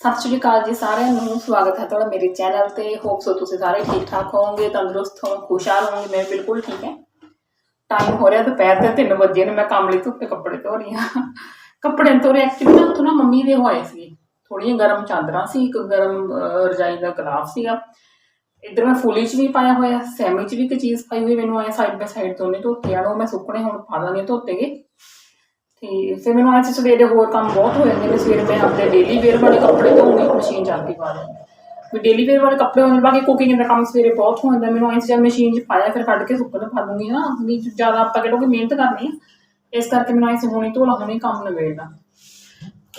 ਸਤਿ ਸ਼੍ਰੀ ਅਕਾਲ ਜੀ ਸਾਰਿਆਂ ਨੂੰ, ਸਵਾਗਤ ਹੈ ਤੁਹਾਡਾ ਮੇਰੇ ਚੈਨਲ ਤੇ। ਹੋਪ ਸੋ ਤੁਸੀਂ ਸਾਰੇ ਠੀਕ ਠਾਕ ਹੋਵੋਗੇ, ਤੰਦਰੁਸਤ ਹੋ ਖੁਸ਼ਹਾਲ ਹੋਵੋਗੇ, ਮੈਂ ਬਿਲਕੁਲ ਠੀਕ ਹੈ। ਟਾਈਮ ਹੋ ਰਿਹਾ ਦੁਪਹਿਰ ਦੇ 3 ਵਜੇ ਨੇ, ਮੈਂ ਕੰਮ ਲਈ ਧੁੱਪੇ ਕੱਪੜੇ ਧੋ ਰਹੀ ਹਾਂ। ਕੱਪੜੇ ਧੋ ਰਹੇ ਐਕਚੁਅਲੀ ਨਾ ਉੱਥੋਂ ਨਾ ਮੰਮੀ ਦੇ ਹੋਏ ਸੀ। ਥੋੜੀਆਂ ਗਰਮ ਚਾਦਰਾਂ ਸੀ, ਇੱਕ ਗਰਮ ਰਜਾਈ ਦਾ ਗਲਾਫ ਸੀਗਾ। ਇੱਧਰ ਮੈਂ ਫੁੱਲੀ ਚ ਵੀ ਪਾਇਆ ਹੋਇਆ, ਸੈਮੀ ਚ ਵੀ ਇੱਕ ਚੀਜ਼ ਪਾਈ ਹੋਈ ਮੈਨੂੰ ਆਇਆ ਸਾਈਡ ਬਾਈ ਸਾਈਡ ਦੋਨੇ ਧੋਤੇ ਆ। ਉਹ ਮੈਂ ਸੁੱਕਣੇ ਹੁਣ ਪਾ ਦਾਂਗੀ ਧੋਤੇਗੇ ਤੇ ਫਿਰ ਮੈਨੂੰ ਅੱਜ ਸਵੇਰੇ ਹੋਰ ਕੰਮ ਬਹੁਤ ਹੋ ਜਾਂਦੇ ਨੇ, ਸਵੇਰੇ ਮੈਂ ਆਪਣੇ ਡੇਲੀ ਵੇਅਰ ਵਾਲੇ ਕੱਪੜੇ ਧੋਉਂਗੀ ਮਸ਼ੀਨ ਚੱਲਦੀ ਪਾ ਦਿੰਦੀ। ਵੀ ਡੇਲੀ ਵੇਅਰ ਵਾਲੇ ਕੱਪੜੇ ਹੋਣ ਬਾਕੀ ਕੁਕਿੰਗ ਦਾ ਕੰਮ ਸਵੇਰੇ ਬਹੁਤ ਹੋ ਜਾਂਦਾ, ਮੈਨੂੰ ਐਂ ਜਦ ਮਸ਼ੀਨ 'ਚ ਪਾਇਆ, ਫਿਰ ਕੱਢ ਕੇ ਸੁੱਕਣ ਪਾ ਦੂੰਗੀ ਨਾ ਵੀ ਜ਼ਿਆਦਾ ਆਪਾਂ ਕਿਹੜੋਂ ਕਿ ਮਿਹਨਤ ਕਰਨੀ ਆ, ਇਸ ਕਰਕੇ ਮੈਨੂੰ ਐਂ ਹੁਣੀ ਧੋਲਾ ਹੁਣੀ ਕੰਮ ਨਵੇੜਨਾ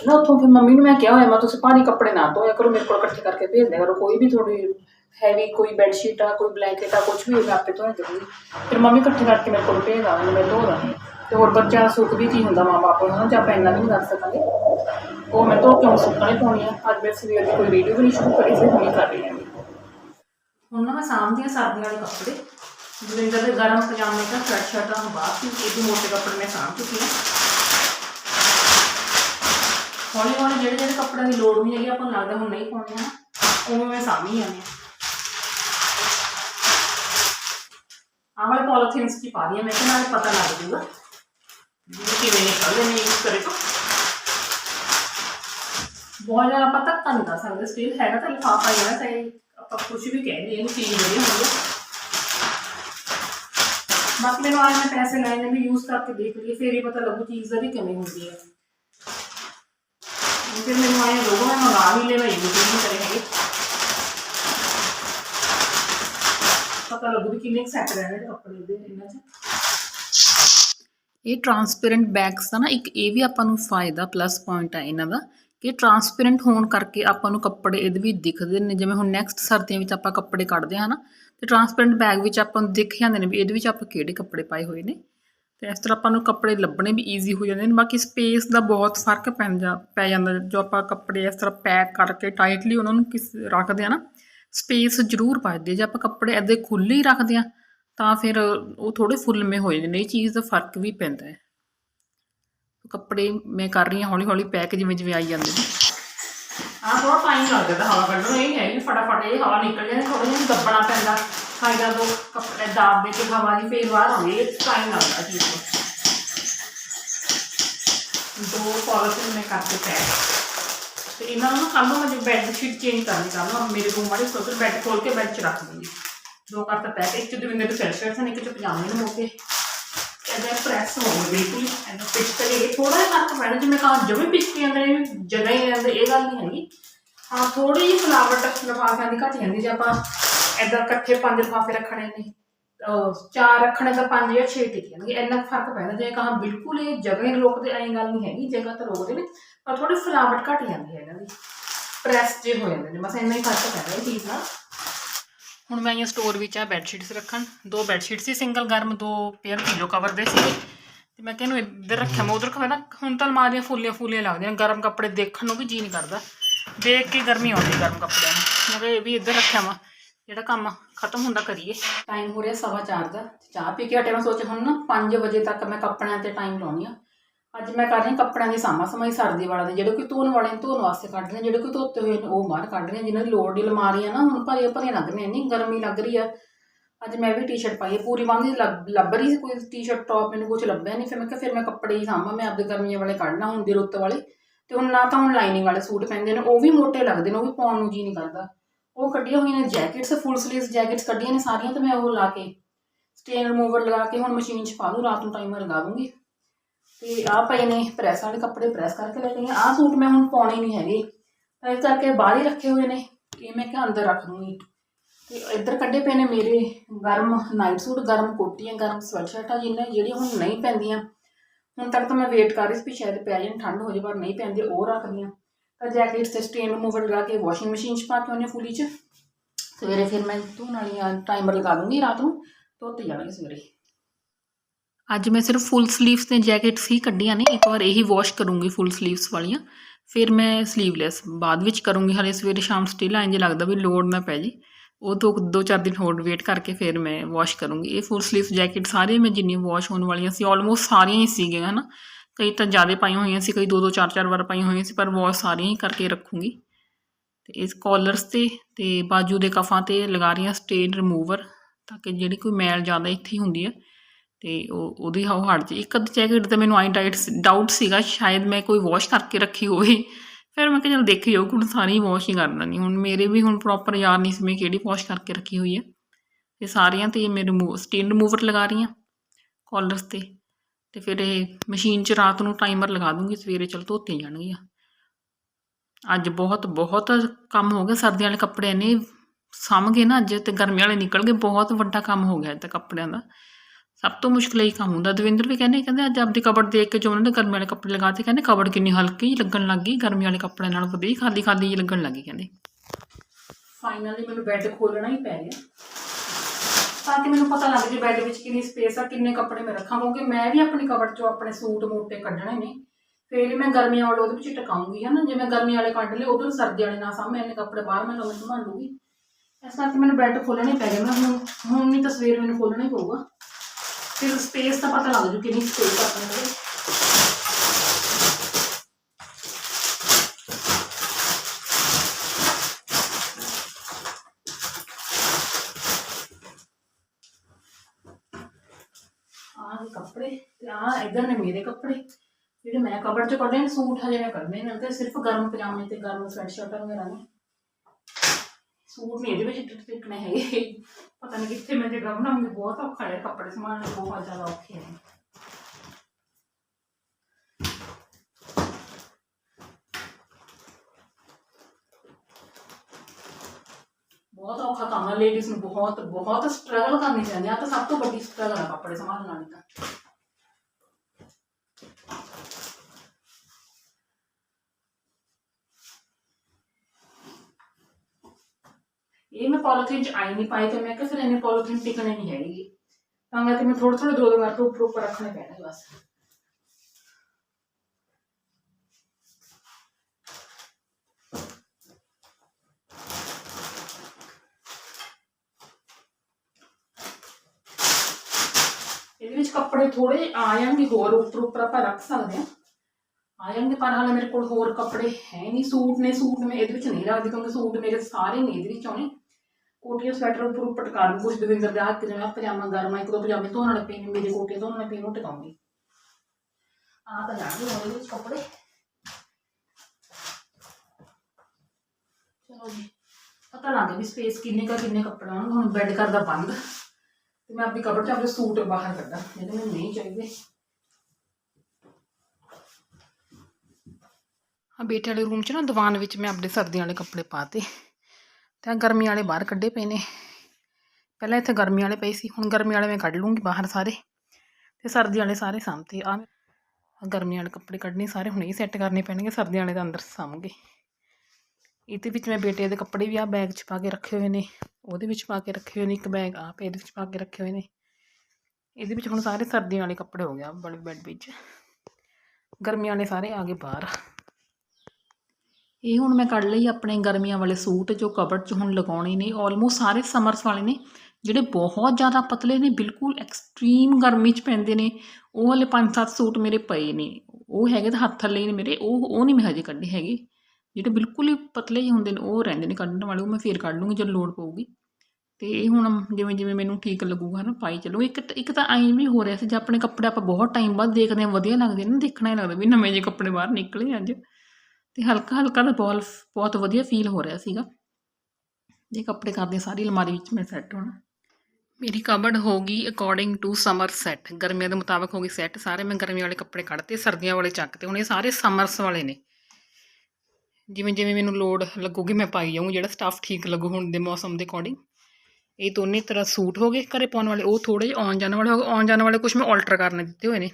ਨਾ ਉੱਥੋਂ ਫਿਰ ਮੰਮੀ ਨੂੰ ਮੈਂ ਕਿਹਾ ਹੋਇਆ, ਮੈਂ ਤੁਸੀਂ ਭਾਰੀ ਕੱਪੜੇ ਨਾ ਧੋਇਆ ਕਰੋ, ਮੇਰੇ ਕੋਲ ਇਕੱਠੇ ਕਰਕੇ ਭੇਜ ਦਿਆ ਕਰੋ, ਕੋਈ ਵੀ ਥੋੜੀ ਹੈਵੀ ਕੋਈ ਬੈੱਡ ਸ਼ੀਟ ਆ, ਕੋਈ ਬਲੈਂਕਟ ਆ ਕੁਝ ਵੀ ਹੋਵੇ, ਆਪੇ ਧੋਇਆ ਕਰੂੰਗੀ ਫਿਰ ਮੰਮੀ ਇਕੱਠੇ ਕਰਕੇ ਮੇਰੇ ਕੋਲ ਭੇਜ ਆਵਾਂਗੇ ਮੈਂ ਧੋ ਦਾਂਗੀ ਤੇ ਹੋਰ ਬੱਚਿਆਂ ਦਾ ਸੁੱਖ ਵੀ ਕੀ ਹੁੰਦਾ ਮਾਂ ਬਾਪ ਨੂੰ, ਜੇ ਆਪਾਂ ਇੰਨਾ ਵੀ ਨਹੀਂ ਕਰ ਸਕਾਂਗੇ। ਉਹ ਮੈਂ ਧੋ ਕਿਉਂ ਸੁੱਕਣੇ ਪਾਉਣੀ ਆ ਅੱਜ ਮੈਂ ਸਵੇਰ ਦੀ ਕੋਈ ਵੀਡੀਓ ਵੀ ਨਹੀਂ ਸ਼ੁਰੂ ਕਰੀ ਸੀ ਹੁਣੀ ਕਰ ਰਹੀ ਹਾਂ। ਹੁਣ ਨਾ ਮੈਂ ਸਾਂਭਦੀ ਹਾਂ ਸਰਦੀਆਂ ਵਾਲੇ ਕੱਪੜੇ, ਦਵਿੰਦਰ ਦੇ ਗਰਮ ਪਜਾਮੇ ਦਾ ਸਵੈਟ ਸ਼ਰਟਾਂ ਨੂੰ ਬਾਅਦ ਵਿੱਚ ਇਹ ਮੋਟੇ ਕੱਪੜੇ ਮੈਂ ਸਾਂਭ ਚੁੱਕੀ ਹਾਂ। ਹੌਲੀ ਹੌਲੀ ਜਿਹੜੇ ਜਿਹੜੇ ਕੱਪੜਿਆਂ ਦੀ ਲੋੜ ਨਹੀਂ ਹੈਗੀ, ਆਪਾਂ ਨੂੰ ਲੱਗਦਾ ਹੁਣ ਨਹੀਂ ਪਾਉਣੇ ਹਨ ਉਵੇਂ ਮੈਂ ਸਾਂਭੀ ਜਾਂਦੀ ਹਾਂ। ਆਹ ਵਾਲੇ ਪੋਲੀਥੀਨਸ ਚ ਪਾ ਰਹੀ ਹਾਂ, ਮੈਂ ਕਿਹਾ ਨਾਲ ਪਤਾ ਲੱਗ ਜੂਗਾ ਵੀ ਇਹ ਕਿਵੇਂ ਨਿਕਲਦੇ ਨੇ ਯੂਜ਼ ਕਰੇ ਬਹੁਤ ਜ਼ਿਆਦਾ ਆਪਾਂ ਧੱਕਾ ਨਹੀਂ ਕਰ ਸਕਦੇ ਸਟੀਲ ਹੈਗਾ ਤਾਂ ਲਿਫਾਫਾ ਹੀ ਹੈ ਚਾਹੇ ਆਪਾਂ ਕੁਝ ਵੀ ਕਹਿ ਦਈਏ ਇਹਨੂੰ ਚੀਜ਼ ਵਧੀਆ ਹੁੰਦੀ ਬਾਕੀ ਮੈਨੂੰ ਆਏ ਮੈਂ ਪੈਸੇ ਲਾਏ ਨੇ ਵੀ ਯੂਜ਼ ਕਰਕੇ ਦੇਖ ਲਈਏ ਫਿਰ ਹੀ ਪਤਾ ਲੱਗੂ ਚੀਜ਼ ਦਾ ਵੀ ਕਿਵੇਂ ਹੁੰਦੀ ਹੈ ਫਿਰ ਮੈਨੂੰ ਆਏ ਲੋਗੋ ਮੈਂ ਮੰਗਾ ਵੀ ਲਿਆ ਯੂਜ਼ ਨਹੀਂ ਕਰੇ ਹੈਗੇ ਪਤਾ ਲੱਗੂ ਵੀ ਕਿੰਨੇ ਸੈਟ ਰਹਿਣੇ ਕੱਪੜੇ ਦੇ ਇਹਨਾਂ 'ਚ ਇਹ ਟਰਾਂਸਪੇਰੈਂਟ ਬੈਗਸ ਦਾ ਨਾ ਇੱਕ ਇਹ ਵੀ ਆਪਾਂ ਨੂੰ ਫਾਇਦਾ ਪਲੱਸ ਪੁਆਇੰਟ ਆ ਇਹਨਾਂ ਦਾ ਕਿ ਟਰਾਂਸਪੇਰੈਂਟ ਹੋਣ ਕਰਕੇ ਆਪਾਂ ਨੂੰ ਕੱਪੜੇ ਇਹਦੇ ਵਿੱਚ ਦਿਖਦੇ ਨੇ, ਜਿਵੇਂ ਹੁਣ ਨੈਕਸਟ ਸਰਦੀਆਂ ਵਿੱਚ ਆਪਾਂ ਕੱਪੜੇ ਕੱਢਦੇ ਹਾਂ ਨਾ, ਤੇ ਟਰਾਂਸਪੇਰੈਂਟ ਬੈਗ ਵਿੱਚ ਆਪਾਂ ਨੂੰ ਦਿਖ ਜਾਂਦੇ ਨੇ ਵੀ ਇਹਦੇ ਵਿੱਚ ਆਪਾਂ ਕਿਹੜੇ ਕੱਪੜੇ ਪਾਏ ਹੋਏ ਨੇ। ਤੇ ਇਸ ਤਰ੍ਹਾਂ ਆਪਾਂ ਨੂੰ ਕੱਪੜੇ ਲੱਭਣੇ ਵੀ ਈਜ਼ੀ ਹੋ ਜਾਂਦੇ ਨੇ, ਬਾਕੀ ਸਪੇਸ ਦਾ ਬਹੁਤ ਫ਼ਰਕ ਪੈਂਦਾ ਪੈ ਜਾਂਦਾ ਜੋ ਆਪਾਂ ਕੱਪੜੇ ਇਸ ਤਰ੍ਹਾਂ ਪੈਕ ਕਰਕੇ ਟਾਈਟਲੀ ਉਹਨਾਂ ਨੂੰ ਕਿਸ, ਰੱਖਦੇ ਆ ਨਾ ਸਪੇਸ ਜ਼ਰੂਰ ਪਾਈਦੀ ਜੇ ਆਪਾਂ ਕੱਪੜੇ ਐਦੇ ਖੁੱਲ੍ਹੇ ਹੀ ਰੱਖਦੇ ਆ ਤਾਂ ਫਿਰ ਉਹ ਥੋੜੇ ਫੁੱਲਮੇ ਹੋ ਜਾਂਦੇ ਨੇ, ਇਹ ਚੀਜ਼ ਦਾ ਫ਼ਰਕ ਵੀ ਪੈਂਦਾ ਹੈ। ਕੱਪੜੇ ਮੈਂ ਕਰ ਰਹੀ ਹਾਂ ਹੌਲੀ ਹੌਲੀ ਪੈਕ ਜਿਵੇਂ ਜਿਵੇਂ ਆਈ ਜਾਂਦੇ ਨੇ। ਆਹ ਥੋੜਾ ਟਾਈਮ ਲੱਗ ਹਵਾ ਕੱਢਣ ਨੂੰ, ਇਹ ਹੈ ਕਿ ਫਟਾਫਟ ਇਹ ਹਵਾ ਨਿਕਲ ਜਾਂਦੀ ਥੋੜਾ ਜਿਹਾ ਦੱਬਣਾ ਪੈਂਦਾ। ਸਾਈਡਾਂ ਤੋਂ ਕੱਪੜੇ ਦਾਬ ਦੇ ਕੇ ਹਵਾ ਦੀ ਫੇਰ ਬਾਹਰ ਆਉਂਦੀ ਹੈ ਟਾਈਮ ਲੱਗਦਾ ਚੀਜ਼ ਨੂੰ ਦੋ ਪੋਲੀਥੀਨ ਮੈਂ ਕਰਕੇ ਪੈਕ ਤੇ ਇਹਨਾਂ ਨੂੰ ਕੱਲ ਨੂੰ ਮੈਂ ਬੈੱਡ ਸ਼ੀਟ ਚੇਂਜ ਕਰਨੀ ਕੱਲ ਨੂੰ ਮੇਰੇ ਕੋਲ ਮਾੜੀ ਸੋਚਰ ਬੈੱਡ ਖੋਲ ਕੇ ਬੈੱਡ 'ਚ ਰੱਖ ਦੂੰਗੀ ਦੋ ਕਰਤਾ ਪੈਕ ਇੱਕ 'ਚ ਦੇ ਸੈਲ ਸ਼ਰਟਸ ਨੇ, ਇੱਕ 'ਚ ਪਜਾਮੇ ਨੇ ਮੋਕੇ। ਇਹਦਾ ਪ੍ਰੈਸ ਹੋ ਗਿਆ ਬਿਲਕੁਲ, ਇਹਨੂੰ ਪਿਚ ਕਰੀਏ ਥੋੜਾ ਜਿਹਾ ਫ਼ਰਕ ਪੈਣਾ, ਜਿਵੇਂ ਕਹਾਂ ਜਮੇ ਪਿਚ ਅੰਦਰ, ਇਹ ਜਗ੍ਹਾ ਹੀ ਰਹਿੰਦੇ ਇਹ ਗੱਲ ਨਹੀਂ ਹੈਗੀ। ਹਾਂ ਥੋੜੀ ਜਿਹੀ ਫਲਾਵਟ ਲਿਫਾਫਿਆਂ ਦੀ ਘੱਟ ਜਾਂਦੀ ਜੇ ਆਪਾਂ ਏਦਾਂ ਇਕੱਠੇ ਪੰਜ ਲਿਫਾਫੇ ਰੱਖਣੇ ਨੇ ਚਾਰ ਰੱਖਣੇ ਤਾਂ ਪੰਜ ਜਾਂ ਛੇ ਟਿਕ ਜਾਣਗੇ, ਇੰਨਾ ਕੁ ਫ਼ਰਕ ਪੈਂਦਾ ਜੇ ਕਹਾਂ ਬਿਲਕੁਲ ਇਹ ਜਗ੍ਹਾ ਹੀ ਰੋਕਦੇ ਐਂ ਗੱਲ ਨਹੀਂ ਹੈਗੀ, ਜਗ੍ਹਾ ਤਾਂ ਰੋਕਦੇ ਨੇ ਪਰ ਥੋੜੀ ਫਲਾਵਟ ਘੱਟ ਜਾਂਦੀ ਹੈ ਇਹਨਾਂ ਦੀ। ਪ੍ਰੈਸ ਜੇ ਹੋ ਜਾਂਦੇ ਨੇ, ਬਸ ਇੰਨਾ ਹੀ ਫ਼ਰਕ ਪੈਂਦਾ ਇਹ ਚੀਜ਼ ਨਾਲ। ਹੁਣ ਮੈਂ ਇਹ ਸਟੋਰ ਵਿੱਚ ਆ ਬੈੱਡ ਸ਼ੀਟਸ ਰੱਖਣ। ਦੋ ਬੈੱਡ ਸ਼ੀਟ ਸੀ ਸਿੰਗਲ ਗਰਮ, ਦੋ ਪੇਅਰ ਪੀਲੋ ਕਵਰ ਦੇ ਸੀ ਤੇ ਮੈਂ ਕਿਹਨੂੰ ਇੱਧਰ ਰੱਖਿਆ, ਮੈਂ ਉਧਰ ਖਵਾ ਹੁਣ ਤਾਂ ਅਲਮਾਰੀਆਂ ਫੁੱਲੀਆਂ ਫੁੱਲੀਆਂ ਲੱਗਦੀਆਂ, ਗਰਮ ਕੱਪੜੇ ਦੇਖਣ ਨੂੰ ਵੀ ਜੀ ਨਹੀਂ ਕਰਦਾ। ਦੇਖ ਕੇ ਗਰਮੀ ਆਉਂਦੀ ਗਰਮ ਕੱਪੜਿਆਂ ਨੂੰ। ਮੈਂ ਕਿਹਾ ਇਹ ਵੀ ਇੱਧਰ ਰੱਖਿਆ ਵਾ, ਜਿਹੜਾ ਕੰਮ ਖਤਮ ਹੁੰਦਾ ਕਰੀਏ। ਟਾਈਮ ਹੋ ਰਿਹਾ ਸਵਾ ਚਾਰ ਦਾ। ਚਾਹ ਪੀ ਕੇ ਹਟੇ ਮੈਂ ਸੋਚਿਆ ਹੁਣ ਨਾ 5 ਵਜੇ ਤੱਕ ਮੈਂ ਕੱਪੜਿਆਂ ਤੇ ਟਾਈਮ ਲਾਉਣੀ ਆ। ਅੱਜ ਮੈਂ ਕਰ ਰਹੀ ਕੱਪੜਿਆਂ ਦੀ ਸਾਮਾ ਸਮਾਈ ਸਰਦੀ ਵਾਲਾ ਦੇ ਜਿਹੜੇ ਕੋਈ ਧੋਣ ਵਾਲੇ ਨੇ ਧੋਣ ਵਾਸਤੇ ਕੱਢ ਰਹੇ ਜਿਹੜੇ ਕੋਈ ਧੋਤੇ ਹੋਏ ਨੇ, ਉਹ ਬਾਹਰ ਕੱਢ ਰਹੇ ਜਿਨ੍ਹਾਂ ਦੀ ਲੋੜ ਦੀ ਅਲਮਾਰੀ ਆ ਨਾ, ਹੁਣ ਭਰੀਆਂ ਭਰੀਆਂ ਲੱਗ ਰਹੇ ਨਹੀਂ ਗਰਮੀ ਲੱਗ ਰਹੀ ਆ। ਅੱਜ ਮੈਂ ਵੀ ਟੀ-ਸ਼ਰਟ ਪਾਈ ਹੈ ਪੂਰੀ ਬਾਂਹ ਦੀ ਲੱਭ ਲੱਭ ਰਹੀ ਸੀ ਕੋਈ ਟੀ-ਸ਼ਰਟ ਟੌਪ ਮੈਨੂੰ ਕੁਝ ਲੱਭਿਆ ਨਹੀਂ ਫਿਰ ਮੈਂ ਕਿਹਾ ਫਿਰ ਮੈਂ ਕੱਪੜੇ ਹੀ ਸਾਂਭਾਂ, ਮੈਂ ਆਪਦੇ ਗਰਮੀਆਂ ਵਾਲੇ ਕੱਢਣਾ ਹੁਣ ਦੀ ਰੁੱਤ ਵਾਲੇ। ਤੇ ਹੁਣ ਨਾ ਤਾਂ ਹੁਣ ਲਾਈਨਿੰਗ ਵਾਲੇ ਸੂਟ ਪੈਂਦੇ ਨੇ, ਉਹ ਵੀ ਮੋਟੇ ਲੱਗਦੇ ਨੇ, ਉਹ ਵੀ ਪਾਉਣ ਨੂੰ ਜੀ ਨਹੀਂ ਕਰਦਾ। ਉਹ ਕੱਢੀਆਂ ਹੋਈਆਂ ਨੇ ਜੈਕਟਸ ਫੁੱਲ ਸਲੀਵਸ ਜੈਕਟਸ ਕੱਢੀਆਂ ਨੇ ਸਾਰੀਆਂ, ਤੇ ਮੈਂ ਉਹ ਲਾ ਕੇ ਸਟੇਨ ਰਿਮੂਵਰ ਲਗਾ ਕੇ ਹੁਣ ਮਸ਼ੀਨ 'ਚ ਪਾ ਦੂੰ ਰਾਤ ਨੂੰ ਟਾਈਮਰ ਲਗਾ ਦੂੰਗੀ। ਤੇ ਆਹ ਪਏ ਨੇ, ਪ੍ਰੈਸ ਵਾਲੇ ਕੱਪੜੇ ਪ੍ਰੈਸ ਕਰਕੇ ਲੈ ਕੇ ਆਹ ਸੂਟ ਮੈਂ ਹੁਣ ਪਾਉਣੇ ਨਹੀਂ ਹੈਗੇ। ਤਾਂ ਇਸ ਕਰਕੇ ਬਾਹਰ ਹੀ ਰੱਖੇ ਹੋਏ ਨੇ ਇਹ ਮੈਂ ਕਿਹਾ ਅੰਦਰ ਰੱਖ ਦੂੰਗੀ। ਤੇ ਇੱਧਰ ਕੱਢੇ ਪਏ ਨੇ ਮੇਰੇ ਗਰਮ ਨਾਈਟ ਸੂਟ, ਗਰਮ ਕੋਟੀਆਂ, ਗਰਮ ਸਵੈਟਸ਼ਰਟਾਂ ਜਿੰਨਾਂ ਜਿਹੜੀਆਂ ਹੁਣ ਨਹੀਂ ਪੈਂਦੀਆਂ। ਹੁਣ ਤੱਕ ਤਾਂ ਮੈਂ ਵੇਟ ਕਰ ਰਹੀ ਸੀ ਵੀ ਸ਼ਾਇਦ ਪੈ ਜਾਣ, ਠੰਡ ਹੋ ਜਾਵੇ ਪਰ ਨਹੀਂ ਪੈਂਦੀ, ਉਹ ਰੱਖਦੀਆਂ ਤਾਂ ਜੈਕਟਸ ਤੇ ਸਟੇਨ ਰਿਮੂਵਰ ਲਗਾ ਕੇ ਵਾਸ਼ਿੰਗ ਮਸ਼ੀਨ 'ਚ ਪਾ ਕੇ ਉਹਨੇ ਫੁੱਲੀ 'ਚ। ਸਵੇਰੇ ਫਿਰ ਮੈਂ ਧੋਣ ਵਾਲੀਆਂ ਟਾਈਮਰ ਲਗਾ ਦੂੰਗੀ ਰਾਤ ਨੂੰ ਧੋਤੇ ਜਾਣਗੇ ਸਵੇਰੇ। ਅੱਜ ਮੈਂ ਸਿਰਫ ਫੁੱਲ ਸਲੀਵਸ ਤੇ ਜੈਕਟਸ ਹੀ ਕੱਢੀਆਂ ਨੇ, ਇੱਕ ਵਾਰ ਇਹੀ ਵਾਸ਼ ਕਰੂੰਗੀ ਫੁੱਲ ਸਲੀਵਸ ਵਾਲੀਆਂ, ਫਿਰ ਮੈਂ ਸਲੀਵਲੈਸ ਬਾਅਦ ਵਿੱਚ ਕਰੂੰਗੀ, ਹਲੇ ਸਵੇਰੇ ਸ਼ਾਮ ਸਟਿਲ ਇੰਜ ਲੱਗਦਾ ਵੀ ਲੋਡ ਨਾ ਪੈ ਜੇ। ਉਹ ਤੋਂ ਦੋ ਚਾਰ ਦਿਨ ਹੋਰ ਵੇਟ ਕਰਕੇ ਫਿਰ ਮੈਂ ਵਾਸ਼ ਕਰੂੰਗੀ। ਇਹ ਫੁੱਲ ਸਲੀਵਸ ਜੈਕਟ ਸਾਰੇ ਮੈਂ ਜਿੰਨੀਆਂ ਵਾਸ਼ ਹੋਣ ਵਾਲੀਆਂ ਸੀ ਆਲਮੋਸਟ ਸਾਰੀਆਂ ਹੀ ਸੀਗੀਆਂ, ਹਨਾ। ਕਈ ਤਾਂ ਜ਼ਿਆਦਾ ਪਾਈਆਂ ਹੋਈਆਂ ਸੀ, ਕਈ ਦੋ ਦੋ ਚਾਰ ਚਾਰ ਵਾਰ ਪਾਈਆਂ ਹੋਈਆਂ ਸੀ, ਪਰ ਵਾਸ਼ ਸਾਰੀਆਂ ਹੀ ਕਰਕੇ ਰੱਖੂੰਗੀ। ਤੇ ਇਸ ਕਾਲਰਸ ਤੇ ਤੇ ਬਾਜੂ ਦੇ ਕਫਾਂ ਤੇ ਲਗਾ ਰਹੀ ਹਾਂ ਸਟੇਨ ਰਿਮੂਵਰ ਤਾਂ ਕਿ ਜਿਹੜੀ ਕੋਈ ਮੈਲ ਜ਼ਿਆਦਾ ਇੱਥੇ ਹੀ ਹੁੰਦੀ ਹੈ ਤੇ ਉਹ, ਉਹਦੀ ਹਵਾ ਹਟ ਜੇ ਇੱਕ ਅੱਧੀ ਜੈਕਟ ਤਾਂ ਮੈਨੂੰ ਆਈ ਡਾਈਟ ਡਾਊਟ ਸੀਗਾ, ਸ਼ਾਇਦ ਮੈਂ ਕੋਈ ਵਾਸ਼ ਕਰਕੇ ਰੱਖੀ ਹੋਵੇ। ਫਿਰ ਮੈਂ ਕਿਹਾ ਚਲ ਦੇਖੀ ਜਾਓ ਹੁਣ ਸਾਰੀ ਵਾਸ਼ ਹੀ ਕਰ ਦਿੰਦੀ ਹੁਣ ਮੇਰੇ ਵੀ ਹੁਣ ਪ੍ਰੋਪਰ ਯਾਦ ਨਹੀਂ ਸੀ ਮੈਂ ਕਿਹੜੀ ਵਾਸ਼ ਕਰਕੇ ਰੱਖੀ ਹੋਈ ਹੈ ਇਹ ਸਾਰੀਆਂ ਤੇ ਮੈਂ ਰਿਮੂਵ ਸਟੇਨ ਰਿਮੂਵਰ ਲਗਾ ਰਹੀ ਹਾਂ ਕਾਲਰਸ ਤੇ। ਤੇ ਫਿਰ ਇਹ ਮਸ਼ੀਨ 'ਚ ਰਾਤ ਨੂੰ ਟਾਈਮਰ ਲਗਾ ਦੂੰਗੀ, ਸਵੇਰੇ ਚਲ ਧੋਤੇ ਜਾਣਗੀਆਂ ਅੱਜ ਬਹੁਤ ਬਹੁਤ ਕੰਮ ਹੋ ਗਿਆ, ਸਰਦੀਆਂ ਵਾਲੇ ਕੱਪੜੇ ਨੇ ਸਾਂਭ ਗਏ ਨਾ ਅੱਜ ਤੇ ਗਰਮੀ ਵਾਲੇ ਨਿਕਲ ਗਏ, ਬਹੁਤ ਵੱਡਾ ਕੰਮ ਹੋ ਗਿਆ ਅੱਜ ਤਾਂ ਕੱਪੜਿਆਂ ਦਾ। ਸਭ ਤੋਂ ਮੁਸ਼ਕਿਲ ਇਹ ਕੰਮ ਹੁੰਦਾ। ਦਵਿੰਦਰ ਵੀ ਕਹਿੰਦੇ ਕਹਿੰਦੇ ਅੱਜ ਆਪਦੀ ਕਬੜ ਦੇਖ ਕੇ ਜੋ ਉਹਨਾਂ ਨੇ ਗਰਮੀ ਵਾਲੇ ਕੱਪੜੇ ਲਗਾਤੇ ਕਹਿੰਦੇ ਕਬੜ ਕਿੰਨੀ ਹਲਕੀ ਲੱਗਣ ਲੱਗ ਗਈ ਗਰਮੀ ਵਾਲੇ ਕੱਪੜਿਆਂ ਨਾਲ ਵਧੀਆ ਖਾਲੀ ਖਾਲੀ ਜਿਹੀ ਲੱਗਣ ਲੱਗੀ ਕਹਿੰਦੇ। ਫਾਈਨਲੀ ਮੈਨੂੰ ਬੈੱਡ ਖੋਲਣਾ ਹੀ ਪੈ ਗਿਆ। ਤਾਂ ਕਿ ਮੈਨੂੰ ਪਤਾ ਲੱਗ ਜੇ ਬੈੱਡ ਵਿੱਚ ਕਿੰਨੀ ਸਪੇਸ ਆ, ਕਿੰਨੇ ਕੱਪੜੇ ਮੈਂ ਰੱਖਾਂ, ਕਿਉਂਕਿ ਮੈਂ ਵੀ ਆਪਣੀ ਕਬੜ ਚੋਂ ਆਪਣੇ ਸੂਟ ਮੋਟੇ ਕੱਢਣੇ ਨੇ। ਫਿਰ ਮੈਂ ਗਰਮੀਆਂ ਵਾਲੇ ਉਹਦੇ ਵਿੱਚ ਟਿਕਾਉਂਗੀ ਹਨਾ। ਨਾ ਜੇ ਮੈਂ ਗਰਮੀ ਵਾਲੇ ਕੱਢ ਲਏ ਉਧਰ ਸਰਦੀ ਵਾਲੇ ਨਾ ਸਾਹਮਣੇ ਇੰਨੇ ਕੱਪੜੇ ਬਾਹਰ ਮੈਂ ਲੰਮੇ ਸੰਭਾਲ ਲੂਗੀ ਇਸ ਕਰਕੇ ਮੈਨੂੰ ਬੈੱਡ ਖੋਲਣਾ ਹੀ ਪੈ ਗਿਆ ਮੈਂ ਹੁਣ ਹੁਣ ਨਹੀਂ ਤਾਂ ਸਵੇਰ ਮੈਨੂੰ ਖੋਲਣਾ ਹੀ ਪਊਗਾ। ਫਿਰ ਸਪੇਸ ਦਾ ਪਤਾ ਲੱਗ ਜੂ ਕਿੰਨੀ ਸਪੇਸ ਆ ਆਪਣੇ ਕੋਲ ਆਹ ਦੇ ਕੱਪੜੇ ਤੇ ਆਹ ਇਧਰ ਨੇ ਮੇਰੇ ਕੱਪੜੇ ਜਿਹੜੇ ਮੈਂ ਕਬਰ ਚ ਕੱਢੇ ਨੇ ਸੂਟ ਹਜੇ ਮੈਂ ਕੱਢਨੇ ਨੇ ਤੇ ਸਿਰਫ ਗਰਮ ਪਜਾਮੇ ਤੇ ਗਰਮ ਸਵੈਟ ਸ਼ਰਟਾਂ ਵਗੈਰਾ ਨੇ ਸੂਟ ਨਹੀਂ ਇਹਦੇ ਵਿੱਚ ਟਿਕਣੇ ਹੈਗੇ। ਪਤਾ ਨਹੀਂ ਕਿੱਥੇ ਮੈਂ ਜਗ੍ਹਾ ਬਣਾਉਂਗੀ ਬਹੁਤ ਔਖਾ ਹੈ ਕੱਪੜੇ ਸੰਭਾਲਣੇ ਬਹੁਤ ਜ਼ਿਆਦਾ ਔਖੇ ਨੇ। ਬਹੁਤ ਔਖਾ ਕੰਮ ਹੈ ਲੇਡੀਜ਼ ਨੂੰ ਬਹੁਤ ਬਹੁਤ ਸਟਰਗਲ ਕਰਨੀ ਪੈਂਦੀ ਆ। ਤਾਂ ਸਭ ਤੋਂ ਵੱਡੀ ਸਟਰਗਲ ਆ ਕੱਪੜੇ ਸੰਭਾਲਣ ਵਾਲੀ ਤਾਂ। ਇਹ ਮੈਂ ਪੋਲੀਥੀਨ ਚ ਆਈ ਨਹੀਂ ਪਾਈ ਤੇ ਮੈਂ ਕਿਹਾ ਫਿਰ ਇਹਨੇ ਪੋਲੀਥੀਨ ਟਿਕਣੇ ਨਹੀਂ ਹੈਗੀ। ਤਾਂ ਮੈਂ ਤੇ ਮੈਂ ਥੋੜੇ ਥੋੜੇ ਦੋ ਦੋ ਕਰਕੇ ਉੱਪਰ ਉੱਪਰ ਰੱਖਣੇ ਪੈਣੇ ਬਸ। ਇਹਦੇ ਵਿੱਚ ਕੱਪੜੇ ਥੋੜੇ ਆ ਜਾਣਗੇ, ਹੋਰ ਉੱਪਰ ਉੱਪਰ ਆਪਾਂ ਰੱਖ ਸਕਦੇ ਹਾਂ। ਆ ਜਾਣਗੇ, ਪਰ ਹਾਲੇ ਮੇਰੇ ਕੋਲ ਹੋਰ ਕੱਪੜੇ ਹੈ ਨਹੀਂ ਸੂਟ ਨੇ, ਸੂਟ ਮੈਂ ਇਹਦੇ ਵਿੱਚ ਨਹੀਂ ਰੱਖਦੀ ਕਿਉਂਕਿ ਸੂਟ ਮੇਰੇ ਸਾਰੇ ਨੇ ਇਹਦੇ ਵਿੱਚ ਆਉਣੇ। ਕੋਟੀਆਂ ਸਵੈਟਰ ਉੱਪਰ ਉੱਪਰ ਟਕਾ ਦੂੰ ਕੁਛ ਦਵਿੰਦਰ ਦਾ ਹੱਥ ਜਿਵੇਂ ਪਜਾਮਾ ਗਰਮ ਇੱਕ ਦੋ ਪਜਾਮੇ ਧੋਣ ਵਾਲੇ ਪਏ ਨੇ, ਮੇਰੇ ਕੋਟੀਆਂ ਧੋਣ ਵਾਲੇ ਪਏ ਨੇ, ਉਹ ਟਿਕਾਉਂਗੀ। ਆ ਤਾਂ ਜਾਣਗੇ ਹੁਣ ਵਿੱਚ ਕੱਪੜੇ। ਚਲੋ ਜੀ, ਪਤਾ ਲੱਗ ਗਿਆ ਵੀ ਸਪੇਸ ਕਿੰਨੇ ਕਾ ਕਿੰਨੇ ਕੱਪੜਾ ਹੋਣ ਹੁਣ ਬੈੱਡ ਕਰਦਾ ਬੰਦ। ਤੇ ਮੈਂ ਆਪਣੀ ਕਬਰ ਚ ਆਪਣੇ ਸੂਟ ਬਾਹਰ ਕੱਢਾਂ ਜਿਹੜੇ ਮੈਨੂੰ ਨਹੀਂ ਚਾਹੀਦੇ। ਆ ਬੇਟੇ ਵਾਲੇ ਰੂਮ 'ਚ ਨਾ ਦੀਵਾਨ ਵਿੱਚ ਮੈਂ ਆਪਣੇ ਸਰਦੀਆਂ ਵਾਲੇ ਕੱਪੜੇ ਪਾਤੇ। ਤੇ ਆਹ ਗਰਮੀ ਵਾਲੇ ਬਾਹਰ ਕੱਢੇ ਪਏ ਨੇ। ਪਹਿਲਾਂ ਇੱਥੇ ਗਰਮੀ ਵਾਲੇ ਪਏ ਸੀ, ਹੁਣ ਗਰਮੀ ਵਾਲੇ ਮੈਂ ਕੱਢ ਲੂੰਗੀ ਬਾਹਰ ਸਾਰੇ। ਤੇ ਸਰਦੀ ਵਾਲੇ ਸਾਰੇ ਸਾਂਭਤੇ। ਆ ਗਰਮੀ ਵਾਲੇ ਕੱਪੜੇ ਕੱਢਣੇ ਸਾਰੇ ਹੁਣੇ ਹੀ ਸੈੱਟ ਕਰਨੇ ਪੈਣਗੇ, ਸਰਦੀਆਂ ਵਾਲੇ ਤਾਂ ਅੰਦਰ ਸਾਂਭਗੇ ਇਹਦੇ ਵਿੱਚ ਮੈਂ ਬੇਟੇ ਦੇ ਕੱਪੜੇ ਵੀ ਆ ਬੈਗ 'ਚ ਪਾ ਕੇ ਰੱਖੇ ਹੋਏ ਨੇ। ਉਹਦੇ ਵਿੱਚ ਪਾ ਕੇ ਰੱਖੇ ਹੋਏ ਨੇ ਇੱਕ ਬੈਗ ਆ ਇਹਦੇ ਵਿੱਚ ਪਾ ਕੇ ਰੱਖੇ ਹੋਏ ਨੇ। ਇਹਦੇ ਵਿੱਚ ਹੁਣ ਸਾਰੇ ਸਰਦੀਆਂ ਵਾਲੇ ਕੱਪੜੇ ਹੋ ਗਿਆ ਬੜੇ ਬੈੱਡ ਵਿੱਚ। ਗਰਮੀਆਂ ਵਾਲੇ ਸਾਰੇ ਆ ਗਏ ਬਾਹਰ। ਇਹ ਹੁਣ ਮੈਂ ਕੱਢ ਲਈ ਆਪਣੇ ਗਰਮੀਆਂ ਵਾਲੇ ਸੂਟ ਜੋ ਕਵਰ 'ਚ ਹੁਣ ਲਗਾਉਣੇ ਨੇ ਆਲਮੋਸਟ ਸਾਰੇ ਸਮਰਸ ਵਾਲੇ ਨੇ, ਜਿਹੜੇ ਬਹੁਤ ਜ਼ਿਆਦਾ ਪਤਲੇ ਨੇ, ਬਿਲਕੁਲ ਐਕਸਟ੍ਰੀਮ ਗਰਮੀ 'ਚ ਪੈਂਦੇ ਨੇ, ਉਹ ਵਾਲੇ ਪੰਜ ਸੱਤ ਸੂਟ ਮੇਰੇ ਪਏ ਨੇ, ਉਹ ਹੈਗੇ ਤਾਂ ਹੱਥ ਥੱਲੇ ਨੇ ਮੇਰੇ, ਉਹ ਉਹ ਨਹੀਂ ਮੈਂ ਹਜੇ ਕੱਢੇ ਹੈਗੇ, ਜਿਹੜੇ ਬਿਲਕੁਲ ਹੀ ਪਤਲੇ ਹੀ ਹੁੰਦੇ ਨੇ, ਉਹ ਰਹਿੰਦੇ ਨੇ ਕੱਢਣ ਵਾਲੇ, ਉਹ ਮੈਂ ਫੇਰ ਕੱਢ ਲੂੰਗੀ ਜਦੋਂ ਲੋੜ ਪਊਗੀ, ਤੇ ਇਹ ਹੁਣ ਜਿਵੇਂ ਜਿਵੇਂ ਮੈਨੂੰ ਠੀਕ ਲੱਗੂਗਾ ਨਾ ਪਾਈ ਚੱਲੂ, ਇੱਕ ਇੱਕ ਤਾਂ ਐਂ ਵੀ ਹੋ ਰਿਹਾ ਸੀ, ਜੇ ਆਪਣੇ ਕੱਪੜੇ ਆਪਾਂ ਬਹੁਤ ਟਾਈਮ ਬਾਅਦ ਦੇਖਦੇ ਹਾਂ, ਵਧੀਆ ਲੱਗਦੇ ਨੇ ਨਾ ਦੇਖਣਾ ਹੀ ਲੱਗਦਾ ਵੀ ਨਵੇਂ ਜਿਹੇ ਕੱਪੜੇ ਬਾਹਰ ਨਿਕਲੇ ਅੱਜ। ਤੇ ਹਲਕਾ ਹਲਕਾ ਦਾ ਬੋਲ ਬਹੁਤ ਵਧੀਆ ਫੀਲ ਹੋ ਰਿਹਾ ਸੀਗਾ। ਜੇ ਕੱਪੜੇ ਕਰਦੇ ਸਾਰੀ ਅਲਮਾਰੀ ਵਿੱਚ ਮੈਂ ਸੈੱਟ ਹੋਣਾ। ਮੇਰੀ ਕਬਰਡ ਹੋਗੀ ਅਕੋਰਡਿੰਗ ਟੂ ਸਮਰ ਸੈੱਟ ਗਰਮੀਆਂ ਦੇ ਮੁਤਾਬਕ ਹੋ ਗਈ ਸੈੱਟ ਸਾਰੇ ਮੈਂ ਗਰਮੀ ਵਾਲੇ ਕੱਪੜੇ ਕੱਢਤੇ, ਸਰਦੀਆਂ ਵਾਲੇ ਚੱਕਤੇ ਹੁਣ ਇਹ ਸਾਰੇ ਸਮਰਸ ਵਾਲੇ ਨੇ। ਜਿਵੇਂ ਜਿਵੇਂ ਮੈਨੂੰ ਲੋੜ ਲੱਗੂਗੀ, ਮੈਂ ਪਾਈ ਜਾਊਂ ਜਿਹੜਾ ਸਟਾਫ ਠੀਕ ਲੱਗੂ ਹੁਣ ਦੇ ਮੌਸਮ ਦੇ ਅਕੋਰਡਿੰਗ ਇਹ ਦੋਨੇ ਤਰ੍ਹਾਂ ਸੂਟ ਹੋ ਗਏ ਘਰੇ ਪਾਉਣ ਵਾਲੇ। ਉਹ ਥੋੜੇ ਜਿਹੇ ਆਉਣ ਜਾਣ ਵਾਲੇ। ਹੋ ਗਏ ਆਉਣ ਜਾਣ ਵਾਲੇ ਕੁਝ ਮੈਂ ਆਲਟਰ ਕਰਨੇ ਦਿੱਤੇ ਹੋਏ ਨੇ।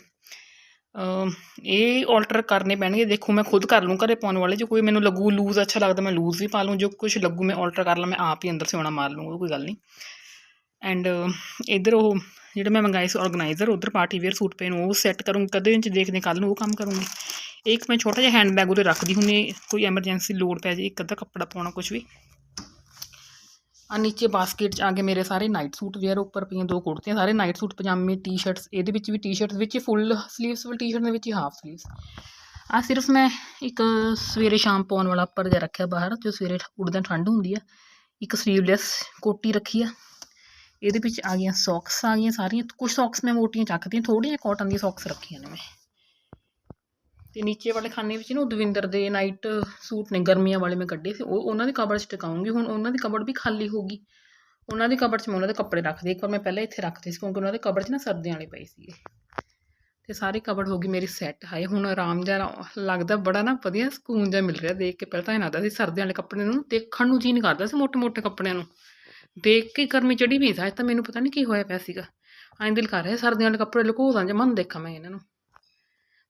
ਇਹ ਆਲਟਰ ਕਰਨੇ ਪੈਣਗੇ। ਦੇਖੋ, ਮੈਂ ਖੁਦ ਕਰ ਲੂੰ ਘਰੇ ਪਾਉਣ ਵਾਲੇ। ਜੋ ਕੋਈ ਮੈਨੂੰ ਲੱਗੂ ਲੂਜ਼ ਅੱਛਾ ਲੱਗਦਾ, ਮੈਂ ਲੂਜ਼ ਵੀ ਪਾ ਲੂੰ ਜੋ ਕੁਝ ਲੱਗੂ, ਮੈਂ ਆਲਟਰ ਕਰ ਲਾਂ, ਮੈਂ ਆਪ ਹੀ ਅੰਦਰ ਸਿਉਣਾ ਮਾਰ ਲੂੰ ਉਹ ਕੋਈ ਗੱਲ ਨਹੀਂ। ਐਂਡ ਇੱਧਰ ਉਹ ਜਿਹੜਾ ਮੈਂ ਮੰਗਾਏ ਸੀ ਆਰਗੇਨਾਈਜ਼ਰ ਉਧਰ ਪਾਰਟੀ ਵੇਅਰ ਸੂਟ ਪਏ ਨੂੰ, ਉਹ ਸੈੱਟ ਕਰੂੰ ਕਦੇ ਇੰਚ ਦੇਖਦੇ ਕੱਲ ਨੂੰ ਉਹ ਕੰਮ ਕਰੂੰਗੀ। ਇੱਕ ਮੈਂ ਛੋਟਾ ਜਿਹਾ ਹੈਂਡ ਬੈਗ ਉਹਦੇ ਰੱਖਦੀ ਹੁੰਨੀ ਕੋਈ ਐਮਰਜੈਂਸੀ ਲੋੜ ਪੈ ਜੇ ਇੱਕ ਅੱਧਾ ਕੱਪੜਾ ਪਾਉਣਾ ਕੁਝ ਵੀ। ਆ ਨੀਚੇ ਬਾਸਕਟ 'ਚ ਆ ਕੇ ਮੇਰੇ ਸਾਰੇ ਨਾਈਟ ਸੂਟ ਵੇਅਰ ਉੱਪਰ ਪਈਆਂ ਦੋ ਕੁੜਤੀਆਂ, ਸਾਰੇ ਨਾਈਟ ਸੂਟ ਪਜਾਮੇ ਟੀ-ਸ਼ਰਟਸ ਇਹਦੇ ਵਿੱਚ ਵੀ ਟੀ-ਸ਼ਰਟਸ ਵਿੱਚ ਹੀ ਫੁੱਲ ਸਲੀਵਸ ਵਾਲੀ ਟੀ-ਸ਼ਰਟ ਦੇ ਵਿੱਚ ਹੀ ਹਾਫ ਸਲੀਵਸ ਆ ਸਿਰਫ ਮੈਂ ਇੱਕ ਸਵੇਰੇ ਸ਼ਾਮ ਪਾਉਣ ਵਾਲਾ ਉੱਪਰ ਜਿਹਾ ਰੱਖਿਆ ਬਾਹਰ, ਜੋ ਸਵੇਰੇ ਉੱਠਦਿਆਂ ਠੰਡ ਹੁੰਦੀ ਆ, ਇੱਕ ਸਲੀਵਲੈਸ ਕੋਟੀ ਰੱਖੀ ਆ। ਇਹਦੇ ਵਿੱਚ ਆ ਗਈਆਂ ਸੌਕਸ ਆ ਗਈਆਂ ਸਾਰੀਆਂ ਕੁਝ ਸੌਕਸ ਮੈਂ ਮੋਟੀਆਂ ਚੱਕਦੀਆਂ ਥੋੜ੍ਹੀਆਂ ਕਾਟਨ ਦੀਆਂ ਸੌਕਸ ਰੱਖੀਆਂ ਨੇ ਮੈਂ। ਤੇ ਨੀਚੇ ਵਾਲੇ ਖਾਨੇ ਵਿੱਚ ਨਾ ਉਹ ਦਵਿੰਦਰ ਦੇ ਨਾਈਟ ਸੂਟ ਨੇ, ਗਰਮੀਆਂ ਵਾਲੇ ਮੈਂ ਕੱਢੇ ਸੀ, ਉਹ ਉਹਨਾਂ ਦੀ ਕਬਰ 'ਚ ਟਿਕਾਉਂਗੀ ਹੁਣ ਉਹਨਾਂ ਦੀ ਕਬਰ ਵੀ ਖਾਲੀ ਹੋਗੀ ਉਹਨਾਂ ਦੀ ਕਬਰ 'ਚ ਮੈਂ ਉਹਨਾਂ ਦੇ ਕੱਪੜੇ ਰੱਖਦੀ ਇੱਕ ਵਾਰ ਮੈਂ ਪਹਿਲਾਂ ਇੱਥੇ ਰੱਖਦੇ ਸੀ, ਕਿਉਂਕਿ ਉਹਨਾਂ ਦੇ ਕਬਰ 'ਚ ਨਾ ਸਰਦੀਆਂ ਵਾਲੇ ਪਏ ਸੀਗੇ। ਤੇ ਸਾਰੀ ਕਬਰ ਹੋ ਗਈ ਮੇਰੀ ਸੈੱਟ ਹਾਏ, ਹੁਣ ਆਰਾਮ ਜਿਹਾ ਲੱਗਦਾ ਬੜਾ ਨਾ ਵਧੀਆ ਸਕੂਨ ਜਿਹਾ ਮਿਲ ਰਿਹਾ ਦੇਖ ਕੇ, ਪਹਿਲਾਂ ਤਾਂ ਇਹ ਲੱਗਦਾ ਸੀ ਸਰਦੀਆਂ ਵਾਲੇ ਕੱਪੜੇ ਨੂੰ ਦੇਖਣ ਨੂੰ ਜੀ ਨਹੀਂ ਕਰਦਾ ਸੀ ਮੋਟੇ ਮੋਟੇ ਕੱਪੜਿਆਂ ਨੂੰ। ਦੇਖ ਕੇ ਗਰਮੀ ਚੜੀ ਵੀ ਸੀ, ਅੱਜ ਤਾਂ ਮੈਨੂੰ ਪਤਾ ਨਹੀਂ ਕੀ ਹੋਇਆ ਪਿਆ ਸੀਗਾ। ਐਂ ਦਿਲ ਕਰ ਰਿਹਾ ਸਰਦੀਆਂ ਵਾਲੇ ਕੱਪੜੇ ਲੁਕੋ ਦਾਂ ਜੇ ਮਨ ਦੇਖਾਂ ਮੈਂ ਇਹਨਾਂ ਨੂੰ।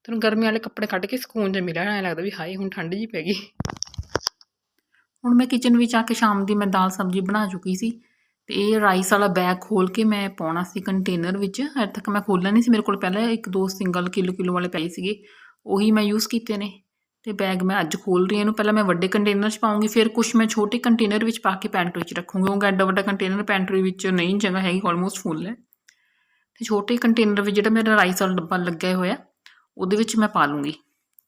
ਤੈਨੂੰ ਗਰਮੀ ਵਾਲੇ ਕੱਪੜੇ ਕੱਢ ਕੇ ਸਕੂਨ ਜਿਹਾ ਮਿਲਿਆ, ਐਂ ਲੱਗਦਾ ਵੀ ਹਾਏ, ਹੁਣ ਠੰਡ ਜੀ ਪੈ ਗਈ। ਹੁਣ ਮੈਂ ਕਿਚਨ ਵਿੱਚ ਆ ਕੇ ਸ਼ਾਮ ਦੀ ਮੈਂ ਦਾਲ ਸਬਜ਼ੀ ਬਣਾ ਚੁੱਕੀ ਸੀ ਤੇ ਇਹ ਰਾਈਸ ਵਾਲਾ ਬੈਗ ਖੋਲ ਕੇ ਮੈਂ ਪਾਉਣਾ ਸੀ ਕੰਟੇਨਰ ਵਿੱਚ। ਹਜੇ ਤੱਕ ਮੈਂ ਖੋਲ੍ਹਿਆ ਨਹੀਂ ਸੀ, ਮੇਰੇ ਕੋਲ ਪਹਿਲਾਂ ਇੱਕ ਦੋ ਸਿੰਗਲ ਕਿਲੋ ਕਿਲੋ ਵਾਲੇ ਪਏ ਸੀਗੇ, ਉਹੀ ਮੈਂ ਯੂਜ਼ ਕੀਤੇ ਨੇ। ਤੇ ਬੈਗ ਮੈਂ ਅੱਜ ਖੋਲ ਰਹੀ ਹਾਂ, ਇਹਨੂੰ ਪਹਿਲਾਂ ਮੈਂ ਵੱਡੇ ਕੰਟੇਨਰ 'ਚ ਪਾਉਂਗੀ ਫਿਰ ਕੁਝ ਮੈਂ ਛੋਟੇ ਕੰਟੇਨਰ ਵਿੱਚ ਪਾ ਕੇ ਪੈਂਟਰੀ ਵਿੱਚ ਰੱਖੂੰਗੀ। ਕਿਉਂਕਿ ਐਡਾ ਵੱਡਾ ਕੰਟੇਨਰ ਪੈਂਟਰੀ ਵਿੱਚ ਨਹੀਂ ਜਗ੍ਹਾ ਹੈਗੀ ਆਲਮੋਸਟ ਫੁੱਲ ਹੈ। ਤੇ ਛੋਟੇ ਕੰਟੇਨਰ ਵਿੱਚ ਜਿਹੜਾ ਮੇਰਾ ਰਾਈਸ ਵਾਲਾ ਡੱਬਾ ਲੱਗਿਆ ਹੋਇਆ ਉਹਦੇ ਵਿੱਚ ਮੈਂ ਪਾ ਲੂੰਗੀ।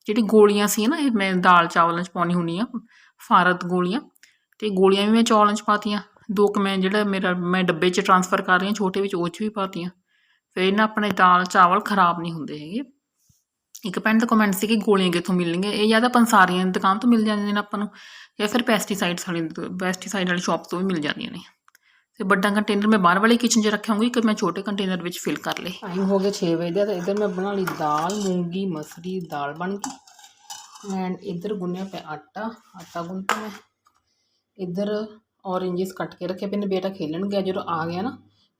ਜਿਹੜੀ ਗੋਲੀਆਂ ਸੀ ਨਾ, ਇਹ ਮੈਂ ਦਾਲ ਚਾਵਲਾਂ 'ਚ ਪਾਉਣੀ ਹੁੰਦੀ ਆ, ਫਾਰਤ ਗੋਲੀਆਂ, ਤੇ ਗੋਲੀਆਂ ਵੀ ਮੈਂ ਚੌਲਾਂ 'ਚ ਪਾਤੀਆਂ। ਦੋ ਕੁ ਮੈਂ ਜਿਹੜਾ ਮੇਰਾ, ਮੈਂ ਡੱਬੇ 'ਚ ਟਰਾਂਸਫਰ ਕਰ ਰਹੀ ਹਾਂ, ਛੋਟੇ ਵਿੱਚ ਉਹ 'ਚ ਵੀ ਪਾਤੀਆਂ। ਫਿਰ ਇਹਨਾਂ ਆਪਣੇ ਦਾਲ ਚਾਵਲ ਖਰਾਬ ਨਹੀਂ ਹੁੰਦੇ ਹੈਗੇ। ਇੱਕ ਭੈਣ ਦਾ ਕਮੈਂਟ ਸੀ ਕਿ ਗੋਲੀਆਂ ਕਿੱਥੋਂ ਮਿਲਣਗੀਆਂ? ਇਹ ਜਾਂ ਤਾਂ ਪੰਸਾਰੀਆਂ ਦੀ ਦੁਕਾਨ ਤੋਂ ਮਿਲ ਜਾਂਦੀਆਂ ਨੇ ਆਪਾਂ ਨੂੰ, ਜਾਂ ਫਿਰ ਪੈਸਟੀਸਾਈਡਸ ਵਾਲੀ ਪੈਸਟੀਸਾਈਡ ਵਾਲੀ ਸ਼ਾਪ ਤੋਂ ਵੀ ਮਿਲ ਜਾਂਦੀਆਂ ਨੇ। ਤੇ ਵੱਡਾ ਕੰਟੇਨਰ ਮੈਂ ਬਾਹਰ ਵਾਲੀ ਕਿਚਨ 'ਚ ਰੱਖਿਆ ਹੋਊਗੀ ਕਿ ਮੈਂ ਛੋਟੇ ਕੰਟੇਨਰ ਵਿੱਚ ਫਿਲ ਕਰ ਲਏ। ਟਾਈਮ ਹੋ ਗਿਆ 6 ਵਜੇ ਦਾ, ਤੇ ਇੱਧਰ ਮੈਂ ਬਣਾ ਲਈ ਦਾਲ, ਮੂੰਗੀ, ਮਸਰੀ, ਦਾਲ ਬਣ ਗਈ। ਐਂਡ ਇੱਧਰ ਗੁੰਨਿਆ ਪਿਆ ਆਟਾ ਆਟਾ ਗੁੰਨਤਾ ਮੈਂ। ਇੱਧਰ ਔਰੇਂਜਸ ਕੱਟ ਕੇ ਰੱਖੇ ਪਏ ਨੇ, ਬੇਟਾ ਖੇਲਣ ਗਿਆ, ਜਦੋਂ ਆ ਗਿਆ ਨਾ,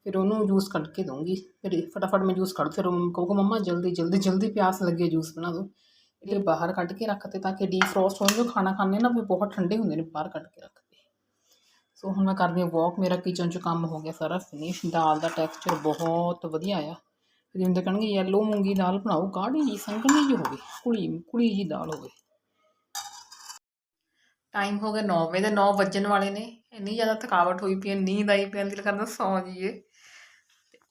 ਫਿਰ ਉਹਨੂੰ ਜੂਸ ਕੱਢ ਕੇ ਦਊਂਗੀ। ਫਿਰ ਫਟਾਫਟ ਮੈਂ ਜੂਸ ਕੱਢ, ਫਿਰ ਉਹ ਕਹੂਗਾ, ਮੰਮਾ, ਜਲਦੀ ਜਲਦੀ ਜਲਦੀ ਪਿਆਸ ਲੱਗੇ ਜੂਸ ਬਣਾ ਦਿਓ ਇਹ ਬਾਹਰ ਕੱਢ ਕੇ ਰੱਖਤੇ ਤਾਂ ਕਿ ਡੀਫਰੋਸਟ ਹੋਣ, ਜੋ ਖਾਣਾ ਖਾਣੇ ਨਾ ਫਿਰ ਬਹੁਤ ਠੰਡੇ ਹੁੰਦੇ ਨੇ, ਬਾਹਰ ਕੱਢ ਕੇ ਰੱਖ। ਸੋ ਹੁਣ ਮੈਂ ਕਰਦੀ ਹਾਂ ਵਾਕ ਮੇਰਾ ਕਿਚਨ 'ਚ ਕੰਮ ਹੋ ਗਿਆ ਸਾਰਾ ਫਿਨਿਸ਼ ਦਾਲ ਦਾ ਟੈਕਸਚਰ ਬਹੁਤ ਵਧੀਆ ਆਇਆ ਜਿੰਦੇ ਕਹਿਣਗੇ ਯੈਲੋ ਮੂੰਗੀ ਦਾਲ ਬਣਾਓ ਕਾੜੀ ਜੀ, ਸੰਘਣੀ ਜੀ ਹੋਵੇ ਕੁਲੀ ਕੁਲੀ ਜੀ ਦਾਲ ਹੋਵੇ। ਟਾਈਮ ਹੋ ਗਿਆ 9 ਵਜੇ ਦੇ 9 ਵੱਜਣ ਵਾਲੇ ਨੇ, ਇੰਨੀ ਜ਼ਿਆਦਾ ਥਕਾਵਟ ਹੋਈ ਪਈ ਹੈ, ਨੀਂਦ ਆਈ ਪਈ ਹੈ, ਦਿਲ ਕਰਦਾ ਸੌਂ ਜਾਈਏ।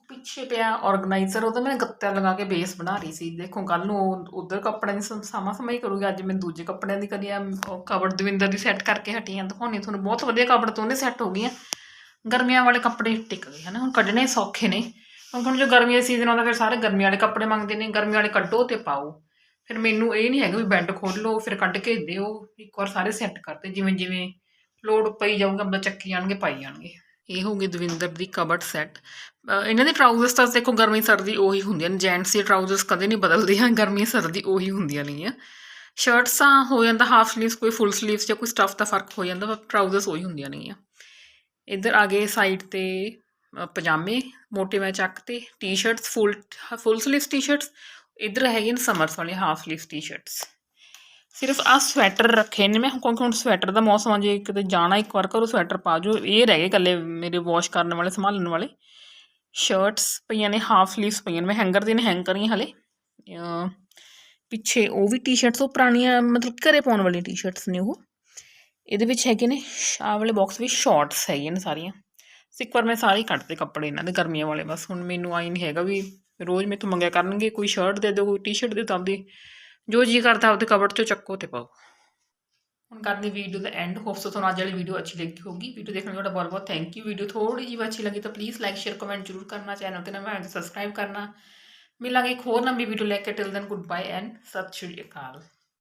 ਪਿੱਛੇ ਪਿਆ ਆਰਗੇਨਾਈਜ਼ਰ ਉਹਦਾ ਮੈਂ ਗੱਤਿਆਂ ਲਗਾ ਕੇ ਬੇਸ ਬਣਾ ਰਹੀ ਸੀ। ਦੇਖੋ ਕੱਲ ਨੂੰ ਉਧਰ ਕੱਪੜਿਆਂ ਦੀ ਸਮਾਂ, ਸਾਮਾ ਸਮਾਈ ਕਰੂਗੀ। ਅੱਜ ਮੈਂ ਦੂਜੇ ਕੱਪੜਿਆਂ ਦੀ ਕਰੀ ਆ ਉਹ ਦਵਿੰਦਰ ਦੀ ਸੈੱਟ ਕਰਕੇ ਹਟੀ ਆ। ਦਿਖਾਉਣੀ ਤੁਹਾਨੂੰ, ਬਹੁਤ ਵਧੀਆ ਕਵਰ ਤੋਂ ਉਹਨੇ ਸੈੱਟ ਹੋ ਗਈਆਂ ਗਰਮੀਆਂ ਵਾਲੇ ਕੱਪੜੇ ਟਿਕ ਗਏ ਹਨਾ, ਹੁਣ ਕੱਢਣੇ ਸੌਖੇ ਨੇ। ਕਿਉਂਕਿ ਹੁਣ ਜੋ ਗਰਮੀ ਦਾ ਸੀਜ਼ਨ ਆਉਂਦਾ, ਫਿਰ ਸਾਰੇ ਗਰਮੀ ਵਾਲੇ ਕੱਪੜੇ ਮੰਗਦੇ ਨੇ ਗਰਮੀ ਵਾਲੇ ਕੱਢੋ ਤੇ ਪਾਓ। ਫਿਰ ਮੈਨੂੰ ਇਹ ਨਹੀਂ ਹੈਗਾ ਵੀ ਬੈੱਡ ਖੋਲ ਲਓ, ਫਿਰ ਕੱਢ ਕੇ ਦਿਓ। ਇੱਕ ਵਾਰ ਸਾਰੇ ਸੈੱਟ ਕਰਦੇ ਜਿਵੇਂ ਜਿਵੇਂ ਲੋਡ ਪਈ ਜਾਊਗਾ ਬੰਦਾ ਚੱਕੀ ਜਾਣਗੇ, ਪਾਈ ਜਾਣਗੇ। ਇਹ ਹੋ ਗਈ ਦਵਿੰਦਰ ਦੀ ਕਬਰਡ ਸੈੱਟ ਇਹਨਾਂ ਦੇ ਟਰਾਊਜ਼ਰਸ ਤਾਂ ਦੇਖੋ ਗਰਮੀ ਸਰਦੀ ਉਹੀ ਹੁੰਦੀਆਂ ਨੇ ਜੈਂਟਸ ਦੇ ਟਰਾਊਜ਼ਰਸ ਕਦੇ ਨਹੀਂ ਬਦਲਦੇ ਆ ਗਰਮੀ ਸਰਦੀ ਉਹੀ ਹੁੰਦੀਆਂ ਨਹੀਂ ਆ ਸ਼ਰਟਸ ਤਾਂ ਹੋ ਜਾਂਦਾ ਹਾਫ ਸਲੀਵਸ ਕੋਈ ਫੁੱਲ ਸਲੀਵਸ ਜਾਂ ਕੋਈ ਸਟਫ ਦਾ ਫ਼ਰਕ ਹੋ ਜਾਂਦਾ, ਪਰ ਟਰਾਊਜ਼ਰਸ ਉਹੀ ਹੁੰਦੀਆਂ ਨਹੀਂ ਆ ਇੱਧਰ ਆ ਗਏ ਸਾਈਡ ਤੇ ਪਜਾਮੇ, ਮੋਟੇ ਮੈਂ ਚੱਕ ਤੇ T-shirts full full sleeves T-shirts ਇੱਧਰ ਹੈਗੇ ਨੇ ਸਮਰਸ ਵਾਲੇ ਹਾਫ ਸਲੀਵਸ ਟੀ-ਸ਼ਰਟਸ ਸਿਰਫ ਆ ਸਵੈਟਰ ਰੱਖੇ ਨੇ ਮੈਂ, ਕਿਉਂਕਿ ਹੁਣ ਸਵੈਟਰ ਦਾ ਮੌਸਮ ਆ, ਜੇ ਕਿਤੇ ਜਾਣਾ ਇੱਕ ਵਾਰ ਕਰੋ ਸਵੈਟਰ ਪਾ ਜੋ ਇਹ ਰਹਿ ਗਏ ਇਕੱਲੇ ਮੇਰੇ ਵਾਸ਼ ਕਰਨ ਵਾਲੇ, ਸੰਭਾਲਣ ਵਾਲੇ। ਸ਼ਰਟਸ ਪਈਆਂ ਨੇ, ਹਾਫ ਸਲੀਵਸ ਪਈਆਂ ਨੇ, ਮੈਂ ਹੈਂਗਰ ਦੇ ਨੇ, ਹੈਂਗ ਕਰੀਆਂ ਹਲੇ। ਪਿੱਛੇ ਉਹ ਵੀ ਟੀ-ਸ਼ਰਟਸ, ਉਹ ਪੁਰਾਣੀਆਂ, ਮਤਲਬ ਘਰੇ ਪਾਉਣ ਵਾਲੀਆਂ ਟੀ-ਸ਼ਰਟਸ ਨੇ ਉਹ। ਇਹਦੇ ਵਿੱਚ ਹੈਗੇ ਨੇ ਆਹ ਵਾਲੇ ਬਾਕਸ ਵਿੱਚ ਸ਼ਾਰਟਸ ਹੈਗੀਆਂ ਨੇ ਸਾਰੀਆਂ। ਸੋ ਇੱਕ ਵਾਰ ਮੈਂ ਸਾਰੇ ਕੱਟਦੇ ਕੱਪੜੇ ਇਹਨਾਂ ਦੇ, ਗਰਮੀਆਂ ਵਾਲੇ। ਬਸ ਹੁਣ ਮੈਨੂੰ ਆਈ ਨਹੀਂ ਹੈਗਾ ਵੀ ਰੋਜ਼ ਮੇਰੇ ਤੋਂ ਮੰਗਿਆ ਕਰਨਗੇ, ਕੋਈ ਸ਼ਰਟ ਦੇ ਦਿਓ, ਕੋਈ ਟੀ-ਸ਼ਰਟ ਦੇ ਦਿਓ, ਤਾਂ ਆਪਦੀ ਜੋ ਜੀ ਕਰਦਾ ਆਪਦੇ ਕਬੜ ਚੋਂ ਚੱਕੋ ਤੇ ਪਾਓ। ਹੁਣ ਕਰਨੀ ਵੀਡੀਓ ਦਾ ਐਂਡ ਹੋਪ ਸੋ ਤੁਹਾਨੂੰ ਅੱਜ ਵਾਲੀ ਵੀਡੀਓ ਅੱਛੀ ਲੱਗੀ ਹੋਗੀ ਵੀਡੀਓ ਦੇਖਣ ਲਈ ਤੁਹਾਡਾ ਬਹੁਤ ਬਹੁਤ ਥੈਂਕ ਯੂ ਵੀਡੀਓ ਥੋੜੀ ਜਿਹੀ ਅੱਛੀ ਲੱਗੀ ਤਾਂ ਪਲੀਜ਼ ਲਾਈਕ ਸ਼ੇਅਰ ਕਮੈਂਟ ਜ਼ਰੂਰ ਕਰਨਾ। ਚੈਨਲ ਤੇ ਨਵਾਂ ਸਬਸਕ੍ਰਾਈਬ ਕਰਨਾ। ਮਿਲਾਂਗੇ ਇੱਕ ਹੋਰ ਨਵੀਂ ਵੀਡੀਓ ਲੈ ਕੇ। Till then good bye and Sat Sri Akal.